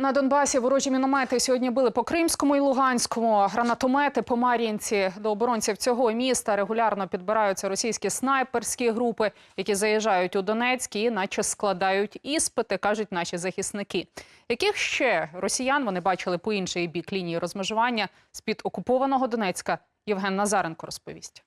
На Донбасі ворожі міномети сьогодні били по Кримському і Луганському. Гранатомети по Мар'їнці. До оборонців цього міста регулярно підбираються російські снайперські групи, які заїжджають у Донецьк і наче складають іспити, кажуть наші захисники. Яких ще росіян вони бачили по інший бік лінії розмежування з-під окупованого Донецька? Євген Назаренко розповість.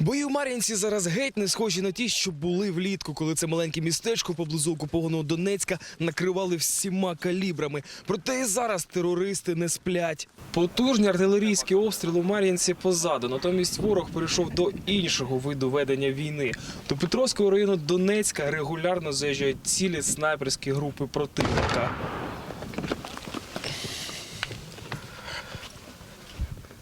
Бої в Мар'їнці зараз геть не схожі на ті, що були влітку, коли це маленьке містечко поблизу окупованого Донецька накривали всіма калібрами. Проте і зараз терористи не сплять. Потужні артилерійські обстріли в Мар'їнці позаду. Натомість ворог перейшов до іншого виду ведення війни. До Петровського району Донецька регулярно заїжджають цілі снайперські групи противника.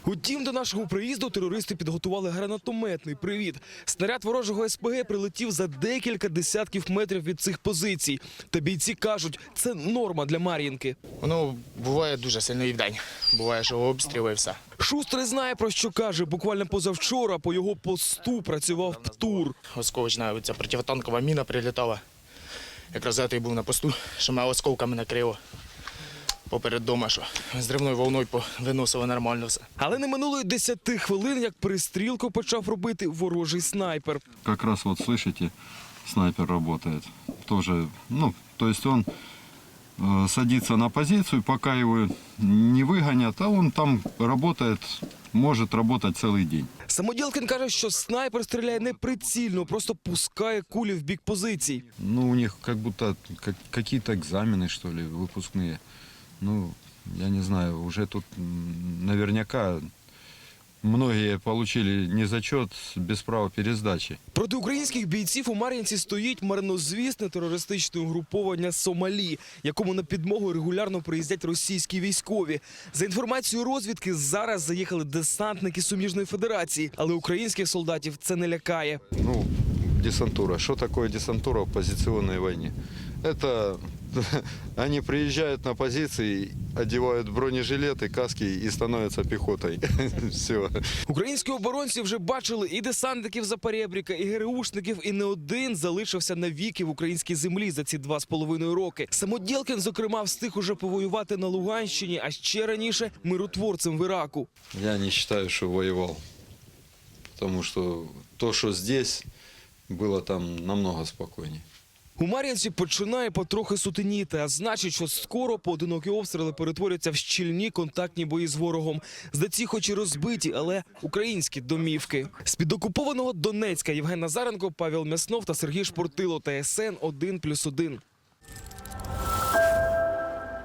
Утім, до нашого приїзду терористи підготували гранатометний привіт. Снаряд ворожого СПГ прилетів за декілька десятків метрів від цих позицій. Та бійці кажуть, це норма для Мар'їнки. Воно буває дуже сильно і вдень. Буває, що обстріли і все. Шустрий знає про що каже. Буквально позавчора по його посту працював птур. Осколочна ця противотанкова міна прилітала. Якраз я був на посту, що мене осколками накрило Поперед дома, що зривною волною виносило нормально все. Але не минуло й десяти хвилин, як пристрілку почав робити ворожий снайпер. как раз вот слышите, снайпер работает. Тоже, ну, то есть он э, садится на позицию, пока его не выгонят, а он там работает, может работать целый день. Самоділкин каже, що снайпер стріляє не прицільно, просто пускає кулі в бік позицій. Ну, у них как будто как- какие-то экзамены, что ли, выпускные. Ну, я не знаю, уже тут наверняка многие получили не зачет без права пересдачи. Проти українських бійців у Мар'їнці стоїть марнозвісне терористичне угруповання Сомалі, якому на підмогу регулярно приїздять російські військові. За інформацією розвідки, зараз заїхали десантники суміжної федерації, але українських солдатів це не лякає. Ну, десантура. Что такое десантура в позиционной войне? Это они приезжают на позиции, одевают бронежилеты, каски и становятся пехотой. Все. Українські оборонці вже бачили і десантників Запорєбріка, і ГРУшників, і не один залишився навіки в українській землі за ці два з половиною роки. Самодєлкін, зокрема, встиг уже повоювати на Луганщині, а ще раніше миротворцем в Іраку. Я не считаю, что воевал. Потому что то, что здесь, было там намного спокойнее. У Мар'янці починає потрохи сутеніти, а значить, що скоро поодинокі обстріли перетворяться в щільні контактні бої з ворогом. Здаці, хоч і розбиті, але українські домівки. З під окупованого Донецька Євген Назаренко, Павел Мяснов та Сергій Шпортило. ТСН 1+,1.